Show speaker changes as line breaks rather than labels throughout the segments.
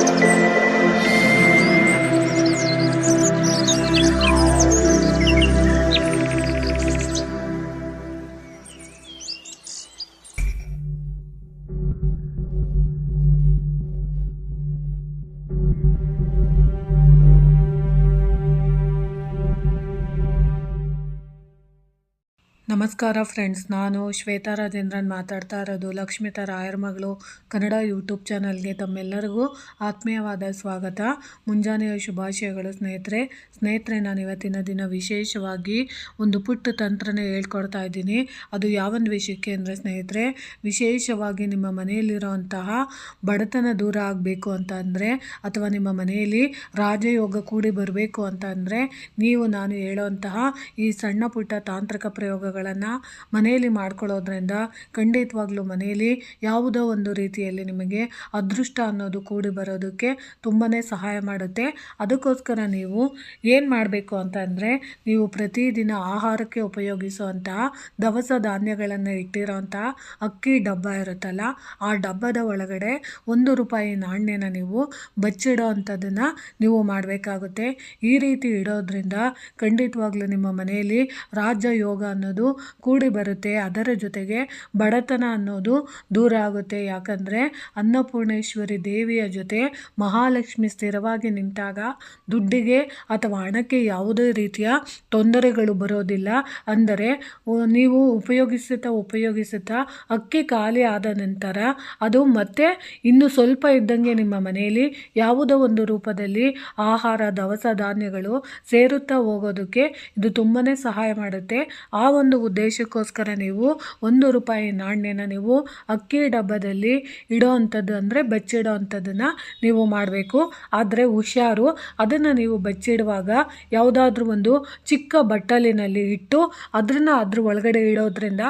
Thank you. ನಮಸ್ಕಾರ friends, ನಾನು ಶ್ವೇತಾ ರಾಜೇಂದ್ರನ್ ಮಾತಾಡ್ತಾ ಇರೋದು ಲಕ್ಷ್ಮಿತಾ ರಾಯರ್ ಮಗಳು ಕನ್ನಡ ಯೂಟ್ಯೂಬ್ ಚಾನಲ್ಗೆ ತಮ್ಮೆಲ್ಲರಿಗೂ ಆತ್ಮೀಯವಾದ ಸ್ವಾಗತ. ಮುಂಜಾನೆಯ ಶುಭಾಶಯಗಳು ಸ್ನೇಹಿತರೆ. ಸ್ನೇಹಿತರೆ, ನಾನು ಇವತ್ತಿನ ದಿನ ವಿಶೇಷವಾಗಿ ಒಂದು ಪುಟ್ಟ ತಂತ್ರನ ಹೇಳ್ಕೊಡ್ತಾ ಇದ್ದೀನಿ. ಅದು ಯಾವೊಂದು ವಿಷಯಕ್ಕೆ ಅಂದರೆ ಸ್ನೇಹಿತರೆ, ವಿಶೇಷವಾಗಿ ನಿಮ್ಮ ಮನೆಯಲ್ಲಿರುವಂತಹ ಬಡತನ ದೂರ ಆಗಬೇಕು ಅಂತ ಅಂದರೆ ಅಥವಾ ನಿಮ್ಮ ಮನೆಯಲ್ಲಿ ರಾಜಯೋಗ ಕೂಡಿ ಬರಬೇಕು ಅಂತ ನೀವು ನಾನು ಹೇಳುವಂತಹ ಈ ಸಣ್ಣ ಪುಟ್ಟ ತಾಂತ್ರಿಕ ಪ್ರಯೋಗಗಳನ್ನು ಮನೆಯಲ್ಲಿ ಮಾಡ್ಕೊಳ್ಳೋದ್ರಿಂದ ಖಂಡಿತವಾಗ್ಲೂ ಮನೆಯಲ್ಲಿ ಯಾವುದೋ ಒಂದು ರೀತಿಯಲ್ಲಿ ನಿಮಗೆ ಅದೃಷ್ಟ ಅನ್ನೋದು ಕೂಡಿ ಬರೋದಕ್ಕೆ ತುಂಬಾ ಸಹಾಯ ಮಾಡುತ್ತೆ. ಅದಕ್ಕೋಸ್ಕರ ನೀವು ಏನು ಮಾಡಬೇಕು ಅಂತಂದರೆ ನೀವು ಪ್ರತಿದಿನ ಆಹಾರಕ್ಕೆ ಉಪಯೋಗಿಸುವಂತಹ ದವಸ ಧಾನ್ಯಗಳನ್ನು ಇಟ್ಟಿರೋಂಥ ಅಕ್ಕಿ ಡಬ್ಬ ಇರುತ್ತಲ್ಲ, ಆ ಡಬ್ಬದ ಒಳಗಡೆ ಒಂದು ರೂಪಾಯಿ ನಾಣ್ಯನ ನೀವು ಬಚ್ಚಿಡೋ ಅಂಥದ್ದನ್ನು ನೀವು ಮಾಡಬೇಕಾಗುತ್ತೆ. ಈ ರೀತಿ ಇಡೋದ್ರಿಂದ ಖಂಡಿತವಾಗ್ಲೂ ನಿಮ್ಮ ಮನೆಯಲ್ಲಿ ರಾಜ ಯೋಗ ಅನ್ನೋದು ಕೂಡಿ ಬರುತ್ತೆ. ಅದರ ಜೊತೆಗೆ ಬಡತನ ಅನ್ನೋದು ದೂರ ಆಗುತ್ತೆ. ಯಾಕಂದರೆ ಅನ್ನಪೂರ್ಣೇಶ್ವರಿ ದೇವಿಯ ಜೊತೆ ಮಹಾಲಕ್ಷ್ಮಿ ಸ್ಥಿರವಾಗಿ ನಿಂತಾಗ ದುಡ್ಡಿಗೆ ಅಥವಾ ಹಣಕ್ಕೆ ಯಾವುದೇ ರೀತಿಯ ತೊಂದರೆಗಳು ಬರೋದಿಲ್ಲ. ಅಂದರೆ ನೀವು ಉಪಯೋಗಿಸುತ್ತಾ ಉಪಯೋಗಿಸುತ್ತಾ ಅಕ್ಕಿ ಖಾಲಿ ಆದ ನಂತರ ಅದು ಮತ್ತೆ ಇನ್ನು ಸ್ವಲ್ಪ ಇದ್ದಂಗೆ ನಿಮ್ಮ ಮನೆಯಲ್ಲಿ ಯಾವುದೋ ಒಂದು ರೂಪದಲ್ಲಿ ಆಹಾರ, ದವಸ ಧಾನ್ಯಗಳು ಸೇರುತ್ತಾ ಹೋಗೋದಕ್ಕೆ ಇದು ತುಂಬಾ ಸಹಾಯ ಮಾಡುತ್ತೆ. ಆ ಒಂದು ಉದ್ದೇಶಕ್ಕೋಸ್ಕರ ನೀವು ಒಂದು ರೂಪಾಯಿ ನಾಣ್ಯನ ನೀವು ಅಕ್ಕಿ ಡಬ್ಬದಲ್ಲಿ ಇಡೋ ಅಂಥದ್ದು ಅಂದರೆ ಬಚ್ಚಿಡೋ ಅಂಥದ್ದನ್ನು ನೀವು ಮಾಡಬೇಕು. ಆದರೆ ಹುಷಾರು, ಅದನ್ನು ನೀವು ಬಚ್ಚಿಡುವಾಗ ಯಾವುದಾದ್ರೂ ಒಂದು ಚಿಕ್ಕ ಬಟ್ಟಲಿನಲ್ಲಿ ಇಟ್ಟು ಅದನ್ನು ಅದ್ರ ಒಳಗಡೆ ಇಡೋದ್ರಿಂದ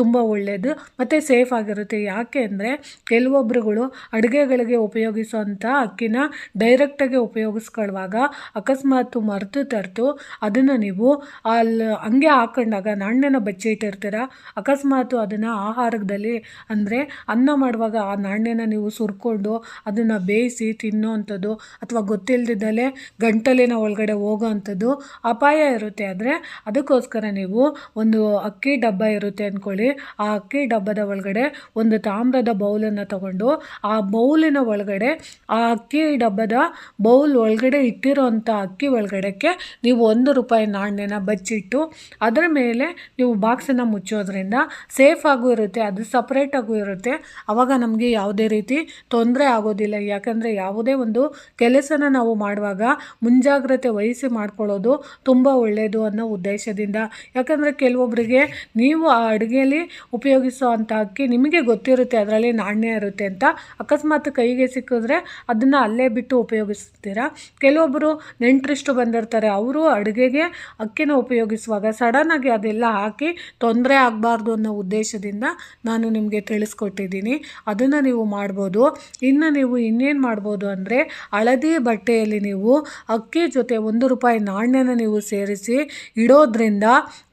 ತುಂಬ ಒಳ್ಳೆಯದು ಮತ್ತು ಸೇಫ್ ಆಗಿರುತ್ತೆ. ಯಾಕೆ ಅಂದರೆ ಕೆಲವೊಬ್ಬರುಗಳು ಅಡುಗೆಗಳಿಗೆ ಉಪಯೋಗಿಸುವಂಥ ಅಕ್ಕಿನ ಡೈರೆಕ್ಟಾಗಿ ಉಪಯೋಗಿಸ್ಕೊಳ್ಳುವಾಗ ಅಕಸ್ಮಾತ್ ಮರೆತು ತರ್ತು ಅದನ್ನು ನೀವು ಅಲ್ಲಿ ಹಂಗೆ ಹಾಕೊಂಡಾಗ ನಾಣ್ಯನ ಬಚ್ಚಿಟ್ಟಿರ್ತೀರ ಅಕಸ್ಮಾತ್ ಅದನ್ನು ಆಹಾರದಲ್ಲಿ ಅಂದರೆ ಅನ್ನ ಮಾಡುವಾಗ ಆ ನಾಣ್ಯನ ನೀವು ಸುರ್ಕೊಂಡು ಅದನ್ನು ಬೇಯಿಸಿ ತಿನ್ನೋ ಅಂಥದ್ದು ಅಥವಾ ಗೊತ್ತಿಲ್ಲದಿದ್ದಲೇ ಗಂಟಲಿನ ಒಳಗಡೆ ಹೋಗೋ ಅಂಥದ್ದು ಅಪಾಯ ಇರುತ್ತೆ. ಆದರೆ ಅದಕ್ಕೋಸ್ಕರ ನೀವು ಒಂದು ಅಕ್ಕಿ ಡಬ್ಬ ಇರುತ್ತೆ ಅಂದ್ಕೊಳ್ಳಿ ಆ ಅಕ್ಕಿ ಡಬ್ಬದ ಒಳಗಡೆ ಒಂದು ತಾಮ್ರದ ಬೌಲನ್ನು ತಗೊಂಡು ಆ ಬೌಲಿನ ಒಳಗಡೆ ಆ ಅಕ್ಕಿ ಡಬ್ಬದ ಬೌಲ್ ಒಳಗಡೆ ಇಟ್ಟಿರೋ ಅಕ್ಕಿ ಒಳಗಡೆಕ್ಕೆ ನೀವು ಒಂದು ರೂಪಾಯಿ ನಾಣ್ಯನ ಬಚ್ಚಿಟ್ಟು ಅದರ ಮೇಲೆ ನೀವು ಬಾಕ್ಸನ್ನು ಮುಚ್ಚೋದ್ರಿಂದ ಸೇಫ್ ಆಗೂ ಇರುತ್ತೆ, ಅದು ಸಪ್ರೇಟಾಗೂ ಇರುತ್ತೆ. ಆವಾಗ ನಮಗೆ ಯಾವುದೇ ರೀತಿ ತೊಂದರೆ ಆಗೋದಿಲ್ಲ. ಯಾಕಂದರೆ ಯಾವುದೇ ಒಂದು ಕೆಲಸನ ನಾವು ಮಾಡುವಾಗ ಮುಂಜಾಗ್ರತೆ ವಹಿಸಿ ಮಾಡ್ಕೊಳ್ಳೋದು ತುಂಬ ಒಳ್ಳೆಯದು ಅನ್ನೋ ಉದ್ದೇಶದಿಂದ. ಯಾಕಂದರೆ ಕೆಲವೊಬ್ಬರಿಗೆ ನೀವು ಆ ಅಡುಗೆಯಲ್ಲಿ ಉಪಯೋಗಿಸೋ ಅಂಥ ಅಕ್ಕಿ ನಿಮಗೆ ಗೊತ್ತಿರುತ್ತೆ, ಅದರಲ್ಲಿ ನಾಣ್ಯ ಇರುತ್ತೆ ಅಂತ. ಅಕಸ್ಮಾತ್ ಕೈಗೆ ಸಿಕ್ಕಿದ್ರೆ ಅದನ್ನು ಅಲ್ಲೇ ಬಿಟ್ಟು ಉಪಯೋಗಿಸ್ತೀರಾ? ಕೆಲವೊಬ್ಬರು ನೆಂಟರಿಷ್ಟು ಬಂದಿರ್ತಾರೆ, ಅವರು ಅಡುಗೆಗೆ ಅಕ್ಕಿನ ಉಪಯೋಗಿಸುವಾಗ ಸಡನ್ನಾಗಿ ಅದೆಲ್ಲ ಹಾಕಿ ತೊಂದರೆ ಆಗಬಾರ್ದು ಅನ್ನೋ ಉದ್ದೇಶದಿಂದ ನಾನು ನಿಮಗೆ ತಿಳಿಸ್ಕೊಟ್ಟಿದ್ದೀನಿ. ಅದನ್ನು ನೀವು ಮಾಡ್ಬೋದು. ಇನ್ನು ನೀವು ಇನ್ನೇನು ಮಾಡ್ಬೋದು ಅಂದರೆ ಹಳದಿ ಬಟ್ಟೆಯಲ್ಲಿ ನೀವು ಅಕ್ಕಿ ಜೊತೆ ಒಂದು ರೂಪಾಯಿ ನಾಣ್ಯನ ನೀವು ಸೇರಿಸಿ ಇಡೋದ್ರಿಂದ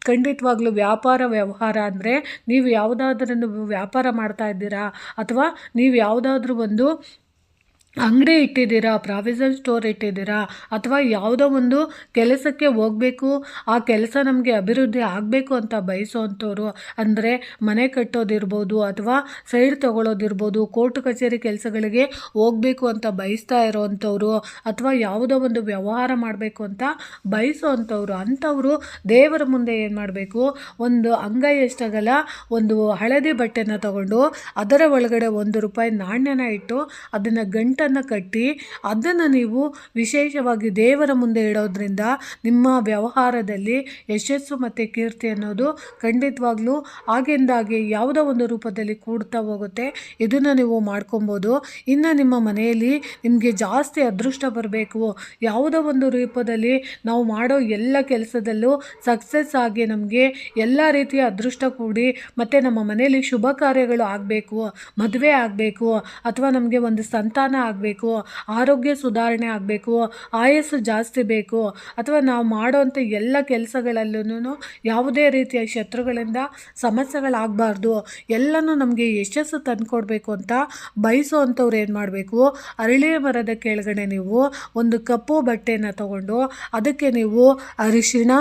ಖಂಡಿತವಾಗ್ಲೂ ವ್ಯಾಪಾರ ವ್ಯವಹಾರ ಅಂದರೆ ನೀವು ಯಾವುದಾದ್ರೂ ವ್ಯಾಪಾರ ಮಾಡ್ತಾ ಇದ್ದೀರಾ ಅಥವಾ ನೀವು ಯಾವುದಾದ್ರೂ ಒಂದು ಅಂಗಡಿ ಇಟ್ಟಿದ್ದೀರಾ ಪ್ರಾವಿಸನ್ ಸ್ಟೋರ್ ಇಟ್ಟಿದ್ದೀರಾ, ಅಥವಾ ಯಾವುದೋ ಒಂದು ಕೆಲಸಕ್ಕೆ ಹೋಗಬೇಕು, ಆ ಕೆಲಸ ನಮಗೆ ಅಭಿವೃದ್ಧಿ ಆಗಬೇಕು ಅಂತ ಬಯಸೋವಂಥವ್ರು ಅಂದರೆ ಮನೆ ಕಟ್ಟೋದಿರ್ಬೋದು ಅಥವಾ ಸೈಡ್ ತೊಗೊಳೋದಿರ್ಬೋದು, ಕೋರ್ಟ್ ಕಚೇರಿ ಕೆಲಸಗಳಿಗೆ ಹೋಗಬೇಕು ಅಂತ ಬಯಸ್ತಾ ಇರೋವಂಥವ್ರು ಅಥವಾ ಯಾವುದೋ ಒಂದು ವ್ಯವಹಾರ ಮಾಡಬೇಕು ಅಂತ ಬಯಸುವಂಥವ್ರು ಅಂಥವರು ದೇವರ ಮುಂದೆ ಏನು ಮಾಡಬೇಕು? ಒಂದು ಅಂಗೈ ಎಷ್ಟಾಗಲ್ಲ ಒಂದು ಹಳದಿ ಬಟ್ಟೆನ ತಗೊಂಡು ಅದರ ಒಳಗಡೆ ಒಂದು ರೂಪಾಯಿ ನಾಣ್ಯನ ಇಟ್ಟು ಅದನ್ನು ಗಂಟನ್ನು ಕಟ್ಟಿ ಅದನ್ನು ನೀವು ವಿಶೇಷವಾಗಿ ದೇವರ ಮುಂದೆ ಇಡೋದ್ರಿಂದ ನಿಮ್ಮ ವ್ಯವಹಾರದಲ್ಲಿ ಯಶಸ್ಸು ಮತ್ತು ಕೀರ್ತಿ ಅನ್ನೋದು ಖಂಡಿತವಾಗ್ಲೂ ಆಗಿಂದಾಗೆ ಯಾವುದೋ ಒಂದು ರೂಪದಲ್ಲಿ ಕೂಡ್ತಾ ಹೋಗುತ್ತೆ. ಇದನ್ನು ನೀವು ಮಾಡ್ಕೊಬೋದು. ಇನ್ನು ನಿಮ್ಮ ಮನೆಯಲ್ಲಿ ನಿಮಗೆ ಜಾಸ್ತಿ ಅದೃಷ್ಟ ಬರಬೇಕು. ಯಾವುದೋ ಒಂದು ರೂಪದಲ್ಲಿ ನಾವು ಮಾಡೋ ಎಲ್ಲ ಕೆಲಸದಲ್ಲೂ ಸಕ್ಸಸ್ ಆಗಿ ನಮಗೆ ಎಲ್ಲ ರೀತಿಯ ಅದೃಷ್ಟ ಕೂಡಿ ಮತ್ತು ನಮ್ಮ ಮನೆಯಲ್ಲಿ ಶುಭ ಕಾರ್ಯಗಳು ಆಗಬೇಕು, ಮದುವೆ ಆಗಬೇಕು, ಅಥವಾ ನಮಗೆ ಒಂದು ಸಂತಾನ ಆಗಬೇಕು, ಆರೋಗ್ಯ ಸುಧಾರಣೆ ಆಗಬೇಕು, ಆಯಸ್ಸು ಜಾಸ್ತಿ ಬೇಕು, ಅಥವಾ ನಾವು ಮಾಡೋವಂಥ ಎಲ್ಲ ಕೆಲಸಗಳಲ್ಲೂ ಯಾವುದೇ ರೀತಿಯ ಶತ್ರುಗಳಿಂದ ಸಮಸ್ಯೆಗಳಾಗಬಾರ್ದು, ಎಲ್ಲನೂ ನಮಗೆ ಯಶಸ್ಸು ತಂದುಕೊಡ್ಬೇಕು ಅಂತ ಬಯಸುವಂಥವ್ರು ಏನು ಮಾಡಬೇಕು? ಅರಳಿ ಮರದ ಕೆಳಗಡೆ ನೀವು ಒಂದು ಕಪ್ಪು ಬಟ್ಟೆನ ತಗೊಂಡು ಅದಕ್ಕೆ ನೀವು ಅರಿಶಿಣ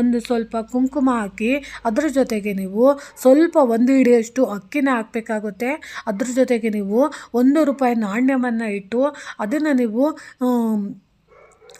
ಒಂದು ಸ್ವಲ್ಪ ಕುಂಕುಮ ಹಾಕಿ ಅದ್ರ ಜೊತೆಗೆ ನೀವು ಸ್ವಲ್ಪ ಒಂದು ಹಿಡಿಯಷ್ಟು ಅಕ್ಕಿನ ಹಾಕಬೇಕಾಗುತ್ತೆ. ಅದ್ರ ಜೊತೆಗೆ ನೀವು ಒಂದು ರೂಪಾಯಿ ನಾಣ್ಯವನ್ನು ಇಟ್ಟು ಅದನ್ನು ನೀವು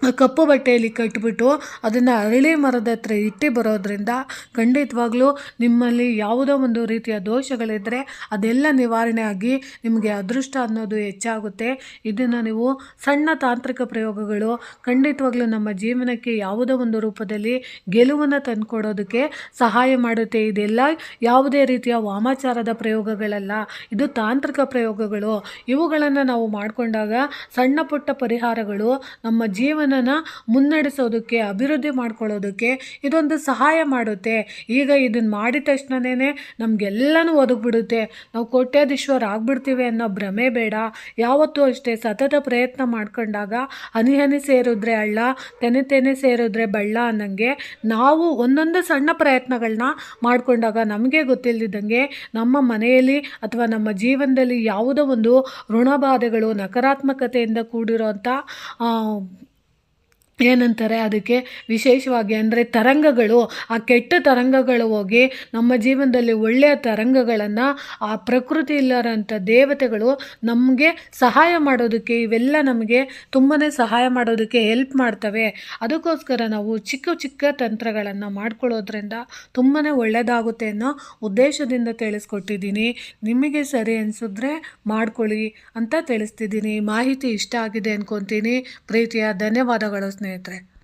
ಕಪ್ಪು ಬಟ್ಟೆಯಲ್ಲಿ ಕಟ್ಟಿಬಿಟ್ಟು ಅದನ್ನು ಅರಳಿ ಮರದ ಹತ್ರ ಇಟ್ಟು ಬರೋದ್ರಿಂದ ಖಂಡಿತವಾಗ್ಲೂ ನಿಮ್ಮಲ್ಲಿ ಯಾವುದೋ ಒಂದು ರೀತಿಯ ದೋಷಗಳಿದ್ದರೆ ಅದೆಲ್ಲ ನಿವಾರಣೆ ಆಗಿ ನಿಮಗೆ ಅದೃಷ್ಟ ಅನ್ನೋದು ಹೆಚ್ಚಾಗುತ್ತೆ. ಇದನ್ನು ನೀವು ಸಣ್ಣ ತಾಂತ್ರಿಕ ಪ್ರಯೋಗಗಳು, ಖಂಡಿತವಾಗ್ಲೂ ನಮ್ಮ ಜೀವನಕ್ಕೆ ಯಾವುದೋ ಒಂದು ರೂಪದಲ್ಲಿ ಗೆಲುವನ್ನು ತಂದುಕೊಡೋದಕ್ಕೆ ಸಹಾಯ ಮಾಡುತ್ತೆ. ಇದೆಲ್ಲ ಯಾವುದೇ ರೀತಿಯ ವಾಮಾಚಾರದ ಪ್ರಯೋಗಗಳಲ್ಲ. ಇದು ತಾಂತ್ರಿಕ ಪ್ರಯೋಗಗಳು. ಇವುಗಳನ್ನು ನಾವು ಮಾಡಿಕೊಂಡಾಗ ಸಣ್ಣ ಪುಟ್ಟ ಪರಿಹಾರಗಳು ನಮ್ಮ ಜೀವನನ ಮುನ್ನಡೆಸೋದಕ್ಕೆ, ಅಭಿವೃದ್ಧಿ ಮಾಡ್ಕೊಳ್ಳೋದಕ್ಕೆ ಇದೊಂದು ಸಹಾಯ ಮಾಡುತ್ತೆ. ಈಗ ಇದನ್ನು ಮಾಡಿದ ತಕ್ಷಣನೇ ನಮಗೆಲ್ಲನೂ ಒದಗಿಬಿಡುತ್ತೆ. ನಾವು ಕೋಟ್ಯಾಧೀಶ್ವರ ಆಗ್ಬಿಡ್ತೀವಿ ಅನ್ನೋ ಭ್ರಮೆ ಬೇಡ. ಯಾವತ್ತೂ ಅಷ್ಟೇ ಸತತ ಪ್ರಯತ್ನ ಮಾಡ್ಕೊಂಡಾಗ ಹನಿ ಹನಿ ಸೇರಿದ್ರೆ ಹಳ್ಳ, ತೆನೆ ತೆನೆ ಸೇರಿದ್ರೆ ಬಳ್ಳ ಅನ್ನಂಗೆ ನಾವು ಒಂದೊಂದು ಸಣ್ಣ ಪ್ರಯತ್ನಗಳನ್ನ ಮಾಡಿಕೊಂಡಾಗ ನಮಗೆ ಗೊತ್ತಿಲ್ಲದಿದ್ದಂಗೆ ನಮ್ಮ ಮನೆಯಲ್ಲಿ ಅಥವಾ ನಮ್ಮ ಜೀವನದಲ್ಲಿ ಯಾವುದೋ ಒಂದು ಋಣಬಾಧೆಗಳು, ನಕಾರಾತ್ಮಕತೆಯಿಂದ ಕೂಡಿರೋಂಥ ಏನಂತಾರೆ? ಅದಕ್ಕೆ ವಿಶೇಷವಾಗಿ ಅಂದರೆ ತರಂಗಗಳು, ಆ ಕೆಟ್ಟ ತರಂಗಗಳು ಹೋಗಿ ನಮ್ಮ ಜೀವನದಲ್ಲಿ ಒಳ್ಳೆಯ ತರಂಗಗಳನ್ನು, ಆ ಪ್ರಕೃತಿ ಇಲ್ಲರಂಥ ದೇವತೆಗಳು ನಮಗೆ ಸಹಾಯ ಮಾಡೋದಕ್ಕೆ, ಇವೆಲ್ಲ ನಮಗೆ ತುಂಬಾ ಸಹಾಯ ಮಾಡೋದಕ್ಕೆ ಹೆಲ್ಪ್ ಮಾಡ್ತವೆ. ಅದಕ್ಕೋಸ್ಕರ ನಾವು ಚಿಕ್ಕ ಚಿಕ್ಕ ತಂತ್ರಗಳನ್ನು ಮಾಡ್ಕೊಳ್ಳೋದ್ರಿಂದ ತುಂಬಾ ಒಳ್ಳೆಯದಾಗುತ್ತೆ ಅನ್ನೋ ಉದ್ದೇಶದಿಂದ ತಿಳಿಸ್ಕೊಟ್ಟಿದ್ದೀನಿ. ನಿಮಗೆ ಸರಿ ಅನಿಸಿದ್ರೆ ಮಾಡ್ಕೊಳ್ಳಿ ಅಂತ ತಿಳಿಸ್ತಿದ್ದೀನಿ. ಮಾಹಿತಿ ಇಷ್ಟ ಆಗಿದೆ ಅನ್ಕೊತೀನಿ. ಪ್ರೀತಿಯ ಧನ್ಯವಾದಗಳು 2003